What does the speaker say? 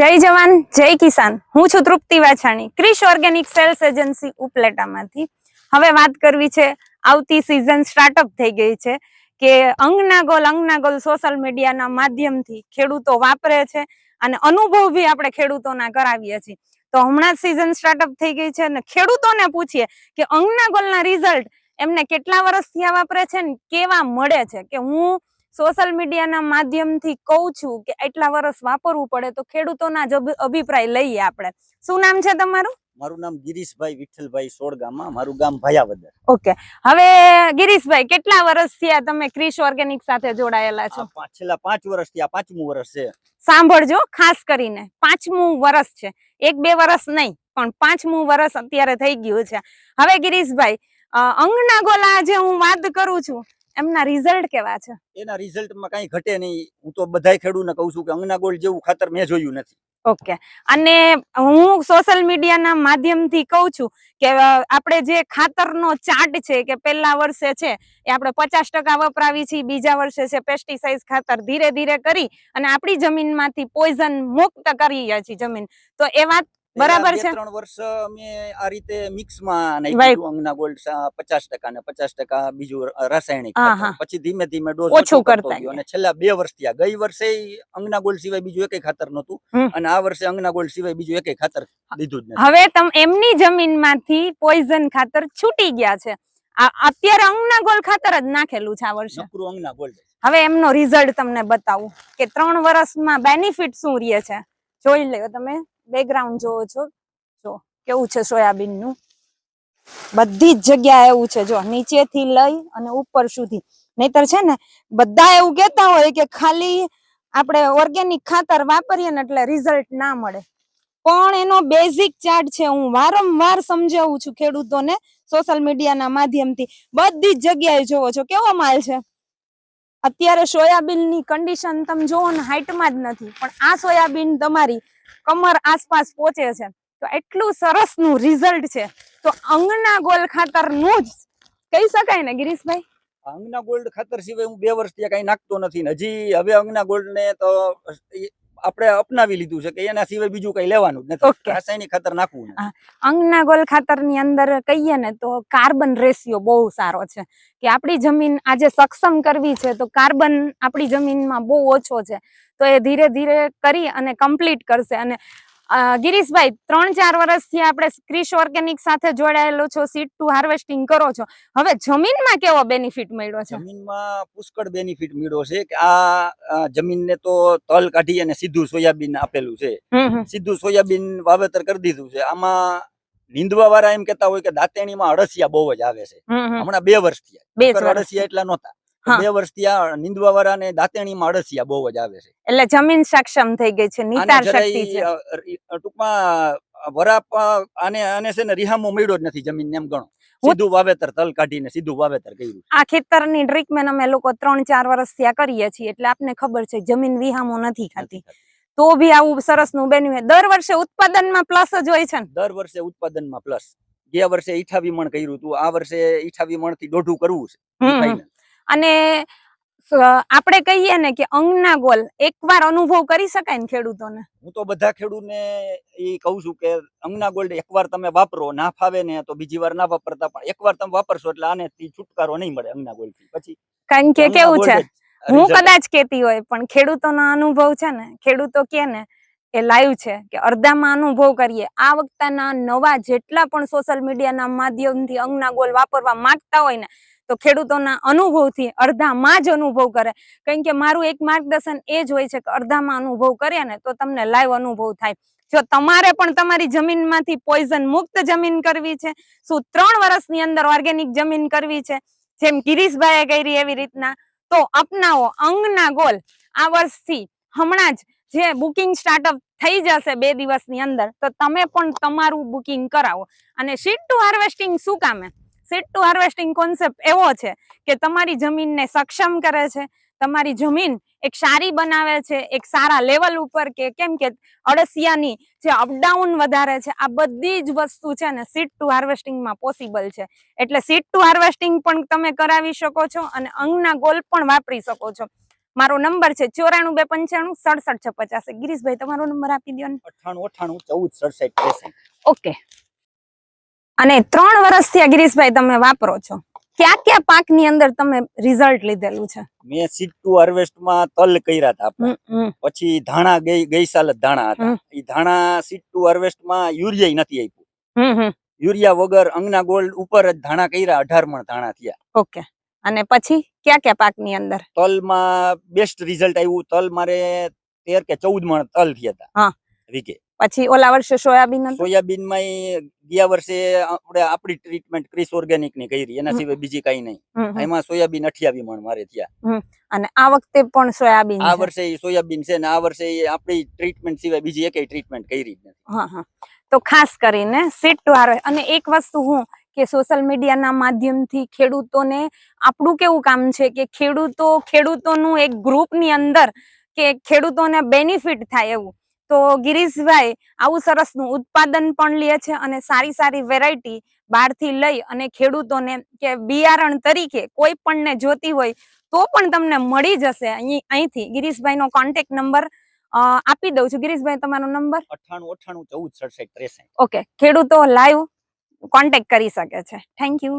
જય જવાન, જય કિસાન. હું છું Trupti Vachhani, Krish organic sales agency ઉપલેટામાંથી. હવે વાત કરવી છે, આવતી સિઝન સ્ટાર્ટઅપ થઈ ગઈ છે, કે અંગના ગોલ અંગના ગોલ સોશિયલ મીડિયાના માધ્યમથી ખેડૂતો વાપરે છે અને અનુભવ બી આપણે ખેડૂતોના કરાવીએ છીએ. તો હમણાં જ સિઝન સ્ટાર્ટઅપ થઈ ગઈ છે અને ખેડૂતોને પૂછીએ કે અંગના ગોલના રિઝલ્ટ એમને કેટલા વર્ષથી આ વાપરે છે ને કેવા મળે છે? કે હું સોશિયલ મીડિયાના માધ્યમથી કહું છું કે એટલા વર્ષ વાપરવું પડે તો ખેડૂતોના જ અભિપ્રાય લઈએ આપણે. શું નામ છે તમારું? મારું નામ ગિરીશભાઈ વિઠ્ઠલભાઈ સોળગામાં મારું ગામ ભાયાવદર. ઓકે. હવે ગિરીશભાઈ કેટલા વર્ષથી આ તમે ક્રિશ ઓર્ગેનિક સાથે જોડાયેલા છો? છેલ્લા પાંચ વર્ષથી આ પાંચમું વર્ષ છે. સાંભળજો ખાસ કરીને પાંચમું વર્ષ છે. એક બે વર્ષ નહીં પણ પાંચમું વર્ષ અત્યારે થઈ ગયું છે. હવે ગિરીશભાઈ અંગના ગોલા જે હું વાત કરું છું. એમના રિઝલ્ટ કેવા છે? એના રિઝલ્ટમાં કઈ ઘટે નહીં. હું તો બધાય ખેડૂતને કહું છું કે અંગના ગોલ્ડ જેવું ખાતર મેં જોયું નથી. ઓકે અને હું સોશિયલ મીડિયાના માધ્યમથી કહું છું કે આપણે જે ખાતરનો ચાર્ટ છે કે પહેલા વર્ષે છે એ આપણે પચાસ ટકા વપરાવી છીએ બીજા વર્ષે છે પેસ્ટિસાઇડ ખાતર ધીરે ધીરે કરી અને આપણી જમીનમાંથી પોઈઝન મુક્ત કરીએ છીએ જમીન. તો એ વાત બરાબર છે. ત્રણ વર્ષ મેં આ રીતે મિક્સમાં માં નાખ્યું અંગના ગોલ્ડ પચાસ ટકા ને પચાસ ટકા બીજું રાસાયણિક. પછી ધીમે ધીમે ડોઝ ઓછું કરતા અને છેલ્લા બે વર્ષથી આ ગઈ વર્ષે અંગના ગોલ્ડ સિવાય બીજું એકે ખાતર નહોતું અને આ વર્ષે અંગના ગોલ્ડ સિવાય બીજું એકે ખાતર દીધું જ હવે તમ એમની જમીનમાંથી પોઈઝન ખાતર છૂટી ગયા છે. આ અત્યારે અંગના ગોલ ખાતર જ નાખેલું છે આ વર્ષે. અંગના ગોલ્ડ હવે એમનો રિઝલ્ટ તમને બતાવું કે ત્રણ વર્ષમાં બેનિફિટ શું રહે છે? જોઈ લ્યો તમે. બેકગ્રાઉન્ડ જોવો છો? જો, કેવું છે સોયાબીનનું? બધી જ જગ્યાએ એવું છે. જો, નીચેથી લઈ અને ઉપર સુધી. નહીતર છે ને, બધા એવું કહેતા હોય કે ખાલી આપણે ઓર્ગેનિક ખાતર વાપરીએ ને એટલે રિઝલ્ટ ના મળે. પણ એનો બેઝિક ચાર્ટ છે, હું વારંવાર સમજાવું છું ખેડૂતોને સોશિયલ મીડિયાના માધ્યમથી. બધી જ જગ્યાએ જોવો છો. કેવો માલ છે? અત્યારે સોયાબીનની કન્ડિશન તમે જોવો ને હાઈટમાં જ નથી. પણ આ સોયાબીન તમારી કમર આસપાસ પહોંચે છે. તો એટલું સરસનું રિઝલ્ટ છે. તો અંગના ગોલ ખાતરનું જ કહી શકાય ને ગિરીશભાઈ? અંગના ગોલ્ડ ખાતર સિવાય હું બે વર્ષથી કાંઈ નાખતો નથી હજી હવે અંગના ગોલ્ડ ને તો આપણે અપનાવી લીધું છે કે એના સિવાય બીજું કઈ લેવાનું જ નથી. રાસાયણિક ખાતર નાખવું. અંગના ગોલ ખાતરની અંદર કહીએ ને તો કાર્બન રેશિયો બહુ સારો છે કે આપણી જમીન આજે સક્ષમ કરવી છે તો કાર્બન આપણી જમીનમાં બહુ ઓછો છે તો એ ધીરે ધીરે કરી અને કમ્પ્લીટ કરશે અને ગિરીશભાઈ ત્રણ ચાર વર્ષથી આપણે ક્રિશ ઓર્ગેનિક સાથે જોડાયેલો છો સીટ ટુ હાર્વેસ્ટિંગ કરો છો હવે જમીનમાં કેવો બેનિફિટ મળ્યો છે જમીનમાં પુષ્કળ બેનિફિટ મળ્યો છે કે આ જમીનને તો તલ કાઢી અને સીધું સોયાબીન આપેલું છે. સીધું સોયાબીન વાવેતર કરી દીધું છે આમાં નીંદવા વાળા એમ કેતા હોય કે દાંતેણીમાં અળસિયા બહુ જ આવે છે હમ હમ. હમણાં બે વર્ષથી. અળસિયા એટલા નહોતા. બે વર્ષથી આ નિંદવાવાળા ને દાંતેણીમાં અળસિયા બહુ જ આવે છે. એટલે જમીન સક્ષમ થઈ ગઈ છે નિતાર શક્તિ છે. ટૂંકમાં વરાપ આને આને છે ને રિહામો મળ્યો જ નથી જમીન એમ ગણો. સીધું વાવેતર તલ કાઢીને સીધું વાવેતર કર્યું આ ખેતરની ટ્રીટમેન્ટ અમે લોકો ત્રણ ચાર વર્ષથી આ કરીએ છીએ એટલે આપને ખબર છે જમીન વિહામો નથી ખાતી તો ભી આવું સરસનું બન્યું છે. દર વર્ષે ઉત્પાદનમાં પ્લસ જ હોય છે ને? દર વર્ષે ઉત્પાદનમાં પ્લસ. ગયા વર્ષે ઈઠાવી મણ કર્યું હતું આ વર્ષે ઈઠાવી મણથી દોઢું કરવું છે. અને આપણે કહીએ ને કે અંગના ગોલ એકવાર અનુભવ કરી શકાય ને ખેડૂતોને. હું તો બધા ખેડૂતને એ કહું છું કે અંગના ગોલ્ડ એકવાર તમે વાપરો ના ફાવે ને તો બીજી વાર ના વાપરતા પણ એકવાર તમે વાપરશો એટલે આને છુટકારો નહીં મળે અંગના ગોલ્ડથી. પછી કારણ કે કેવું છે હું કદાચ કેતી હોય પણ ખેડૂતોનો અનુભવ છે ને ખેડૂતો કે ને એ લાઈવ છે કે અડધામાં અનુભવ કરીએ. આ વખતના નવા જેટલા પણ સોશિયલ મીડિયાના માધ્યમથી અંગના ગોલ વાપરવા માંગતા હોય ને તો ખેડૂતોના અનુભવથી અડધામાં જ અનુભવ કરે. કારણ કે મારું એક માર્ગદર્શન એ જ હોય છે કે અડધામાં અનુભવ કરીએ ને તો તમને લાઈવ અનુભવ થાય. જો તમારે પણ તમારી જમીનમાંથી પોઈઝન મુક્ત જમીન કરવી છે, શું ત્રણ વર્ષની અંદર ઓર્ગેનિક જમીન કરવી છે, જેમ ગિરીશભાઈએ કરી એવી રીતના, તો અપનાવો અંગના ગોલ. આ વર્ષથી હમણાં જ જે બુકિંગ સ્ટાર્ટઅપ થઈ જશે બે દિવસની અંદર, તો તમે પણ તમારું બુકિંગ કરાવો. અને સીટ ટુ હાર્વેસ્ટિંગ શું કામે સીટ ટુ હાર્વેસ્ટિંગ કોન્સેપ્ટ એવો છે કે તમારી જમીનને સક્ષમ કરે છે તમારી જમીન એક સારી બનાવે છે એક સારા લેવલ ઉપર કે કેમ કે અળસિયાની જે અપડાઉન વધારે છે આ બધી જ વસ્તુ છે ને સીટ ટુ હાર્વેસ્ટિંગમાં પોસિબલ છે. એટલે સીટ ટુ હાર્વેસ્ટિંગ પણ તમે કરાવી શકો છો અને અંગના ગોલ પણ વાપરી શકો છો. મારો નંબર છે ચોરાણું બે પંચાણું સડસઠ છ પચાસ ગિરીશભાઈ તમારો નંબર આપી દો ને. અઠાણું અઠાણું ચૌદ સડસઠ ઓકે અને ત્રણ વર્ષથી આ ગિરીશભાઈ તમે વાપરો છો. કયા કયા પાકની અંદર તમે રિઝલ્ટ લીધેલું છે? મેં સીટ ટુ હાર્વેસ્ટમાં તલ કર્યા હતા પછી ધાણા ગઈ સાલ ધાણા હતા. એ ધાણા સીટ ટુ હાર્વેસ્ટમાં યુરિયા નથી આપ્યું યુરિયા વગર અંગના ગોલ્ડ ઉપર જ ધાણા કર્યા અઢાર મણ ધાણા થયા. ઓકે અને પછી કયા કયા પાકની અંદર? તલમાં બેસ્ટ રિઝલ્ટ આવ્યું. તલ મારે તેર કે ચૌદ મણ તલ થયા હતા. હા. પછી ઓલા વર્ષે સોયાબીન સોયાબીનમાં ગયા વર્ષે આપણે આપણી ટ્રીટમેન્ટ ક્રિસ ઓર્ગેનિકની કરી એના સિવાય બીજી કઈ નહીં. એમાં સોયાબીન અઠ્યાવી મણ મારે થયા. અને આ વખતે પણ સોયાબીન આ વર્ષે સોયાબીન છે ને આ વર્ષે આપણી ટ્રીટમેન્ટ સિવાય બીજી એકેય ટ્રીટમેન્ટ કરી જ નથી. હા હા. તો ખાસ કરીને સીટ ટુ હાર્વેસ્ટ અને એક વસ્તુ હું કે સોશિયલ મીડિયાના માધ્યમથી ખેડૂતોને આપણું કેવું કામ છે કે ખેડૂતો ખેડૂતોનું એક ગ્રુપની અંદર કે ખેડૂતોને બેનિફિટ થાય એવું. તો ગિરીશભાઈ આવું સરસનું ઉત્પાદન પણ લે છે અને સારી સારી વેરાયટી બહારથી લઈ અને ખેડૂતોને કે બિયારણ તરીકે કોઈ પણને જોતી હોય તો પણ તમને મળી જશે. અહીં અહીંથી ગિરીશભાઈનો કોન્ટેક્ટ નંબર આપી દઉં છું. ગિરીશભાઈ તમારો નંબર અઠાણું અઠાણું ચૌદ સડસઠ ત્રેસઠ. ઓકે ખેડૂતો લાઈવ કોન્ટેક્ટ કરી શકે છે. Thank you